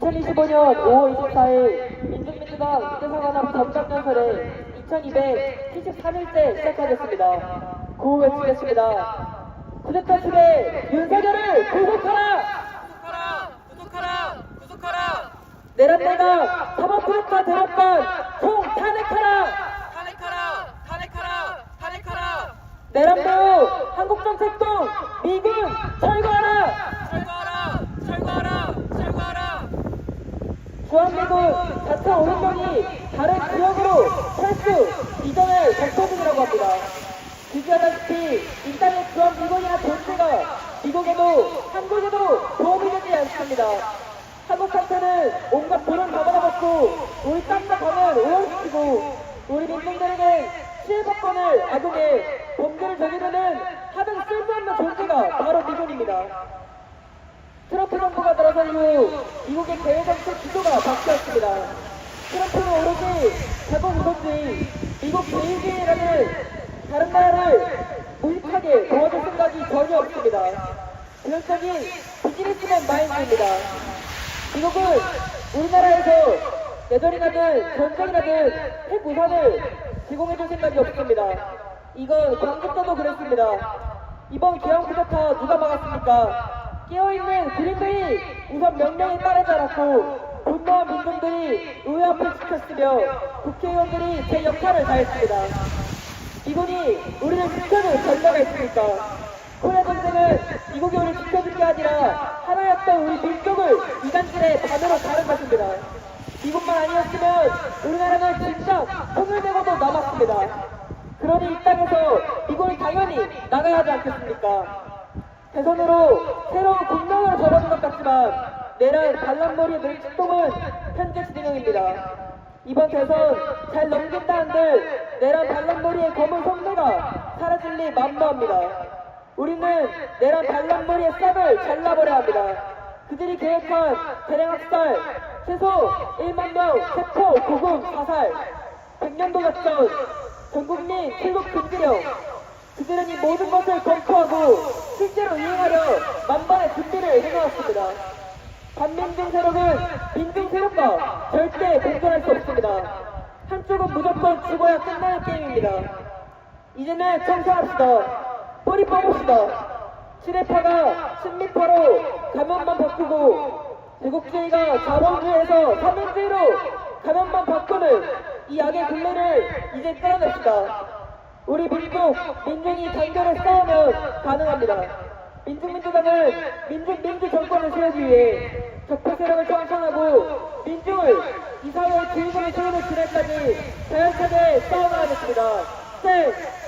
2025년 5월 24일 민중민주당 대사관앞 전당연설에 2273일째 시작하겠습니다. 구호 외치겠습니다. 쿠데타 측의 윤석열을 구속하라! 구속하라! 구속하라! 구속하라! 내란대가 사법 쿠데타 대법관 총 탄핵하라! 탄핵하라! 탄핵하라! 탄핵하라! 내란배우 한국정책동 미군 철거하라! 철거하라! 철거하라! 철거하라! 주한미군 4,500명이 다른 지역으로 철수 이전을 검토 중이라고 합니다. 지지하다시피 인터넷 주한미군이나 존재가 미국에도 한국에도 도움이 되지 않습니다. 한국 상태는 온갖 돈을 받아먹고 우리 땅과 강을 오염시키고 우리 민중들에게 시해법권을 악용해 범죄를 저지르는 하등 쓸모없는 존재가 바로 미군입니다. 트럼프 정부가 들어서 이후 미국의 개혁정책 기조가 바뀌었습니다. 트럼프는 오로지 자국 우선주의, 미국 제일주의라는 다른 나라를 무식하게 도와줄 생각이 전혀 없습니다. 전형적인 비즈니스맨 마인드입니다. 미국은 우리나라에서 내전이라든 전쟁이라든 핵 우산을 제공해줄 생각이 없습니다. 이건 광주 때도 그랬습니다. 이번 기왕 쿠데타 누가 막았습니까? 깨어있는 군인들이 우선 명령에 따르지 않았고 분노한 민중들이 의회 앞을 지켰으며 국회의원들이 제 역할을 다했습니다. 미군이 우리를 지켜줄 전략가 있습니까? 코리아 전쟁은 미국이 우리를 지켜줄 게 아니라 하나였던 우리 민족을 이간질의 반으로 가른 것입니다. 미국만 아니었으면 우리나라는 진짜 통일되고도 남았습니다. 그러니 이 땅에서 미국이 당연히 나가야 하지 않겠습니까? 대선으로 새로운 국명을 걸어준 것 같지만 내란 반란머리의 맹축동은 현재 진행입니다. 이번 대선 잘 넘긴다 한들 내란 반란머리의 검은 속내가 사라질 리 만무합니다. 우리는 내란 반란머리의 싹을 잘라버려야 합니다. 그들이 계획한 대량 학살, 최소 1만 명 체포, 구금, 사살, 100년도 작전, 전국민 출국 금지령, 그들은 이 모든 것을 검토하고 실제로 이행하려 만반의 준비를 해놓았습니다. 반민중 세력은 민중 세력과 절대 공존할 수 없습니다. 한쪽은 무조건 죽어야 끝나는 게임입니다. 이제는 청소합시다. 뿌리 뽑읍시다. 친일파가 친미파로 가면만 바꾸고 제국주의가 자본주의에서 사민주의로 가면만 바꾸는 이 악의 굴레를 이제 끌어냅시다. 우리 민족, 민중이 단결해 싸우면 가능합니다. 민중민주당은 민중, 민주 정권을 세우기 위해 적폐 세력을 청산하고 민중을 이 사회의 주인공의 세우는 그날까지 자연차게 싸워나가겠습니다. 네,